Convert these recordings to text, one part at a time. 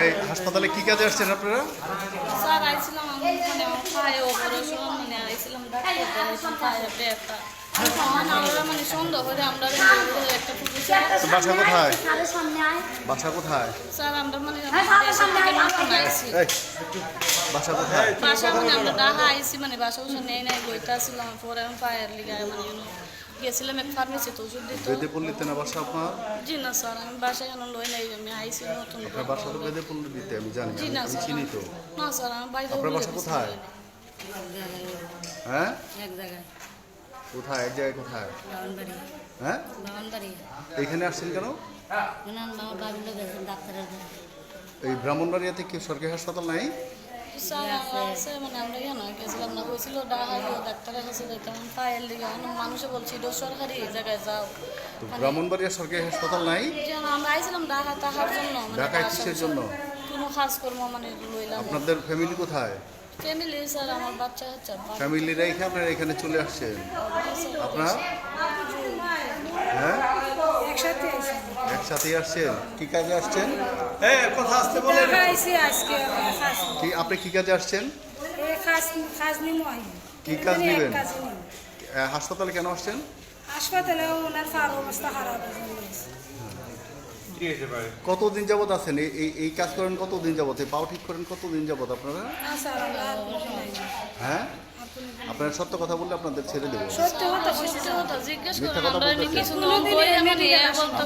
এই হাসপাতালে কি কাজে আসছেন আপনারা? স্যার আইছিলাম আমি মানে আমার পায়ে অপারেশন মানে আইছিলাম ডাক্তার দেখাইছিলাম পায়ে ব্যথা মানে আমরা মানে সন্দেহ করে আমরা একটা বাসা কোথায়? বাসা কোথায়? স্যার আমরা মানে হ্যাঁ, বাসা কোথায়? বাসা মানে আমরা ডাহা আইছি মানে বাসা বসে নেই নাই বইতে আসছিলাম পরে আমি পায়ের লিগায় মানে গেছিলাম এক ফার্মেসিতে ওষুধ দিত। বেদে পল্লীতে না বাসা আপনার? জি না স্যার আমি বাসায় কেন লই নাই আমি আইছি নতুন আপনার বাসা তো বেদে পল্লী দিতে আমি জানি জি আমি- না স্যার। চিনি তো। না স্যার আমি বাইরে আপনার বাসা কোথায়? হ্যাঁ? এক জায়গায়। কোথায়? এক জায়গায় কোথায়? হ্যাঁ? এখানে আসছেন কেন। এই ব্রাহ্মণবাড়িয়াতে কি সরকারি হাসপাতাল নাই? মানে আমরা কেন গেছিলাম না ডাক্তারের কাছে পায়ের লিগে মানুষে বলছি এটা সরকারি জায়গায় যাও তো ব্রাহ্মণবাড়িয়া সরকারি হাসপাতাল নাই আমরা আইছিলাম তাহার জন্য ঢাকায় কিসের জন্য? কোনো মানে লইলাম আপনাদের ফ্যামিলি কোথায়? ফ্যামিলি স্যার আমার বাচ্চা হচ্ছে ফ্যামিলি রেখে আপনারা এখানে চলে আসছেন? আপনার হ্যাঁ একসাথে আইসি একসাথেই আসছেন? কি কাজে আসছেন? টাকা আইসি আজকে খাস কি আপনি কি কাজে আসছেন? কি কাজ নিবেন? হাসপাতালে কেন আসছেন? হাসপাতালে ওনার ফার অবস্থা খারাপ হয়ে কতদিন যাবত আছেন? এই- এই এই কাজ করেন কতদিন যাবত? এই পাও ঠিক করেন কতদিন যাবত আপনারা। হ্যাঁ? আপনারা সত্য কথা বললে আপনাদের ছেড়ে দেবো। মিথ্যা কথা বলতেছি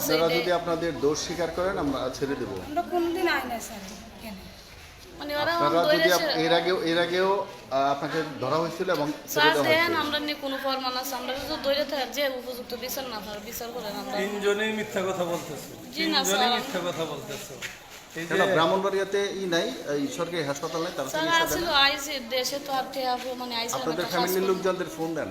আপনারা যদি আপনাদের দোষ স্বীকার করেন আমরা ছেড়ে দেবো। আমরা কোনদিন আই না স্যার কেন? মানে আপনারা যদি এর আগেও এর আগেও আপনাকে ধরা হয়েছিল এবং ছেড়ে দেওয়া হয়েছিল। আমরা নিয়ে কোনো ফরমান আছে আমরা তো দইরে থাকার যে উপযুক্ত বিচার না বিচার করেন আমরা। তিনজনেই মিথ্যা কথা বলতেছে। তিনজনেই মিথ্যা কথা বলতেছে। কেন ব্রাহ্মণবাড়িয়াতে ই নাই এই সরকারি হাসপাতাল নাই তার স্যার দেশে তো আর টেয়া মানে আইসি আপনাদের ফ্যামিলির লোকজনদের ফোন দেন।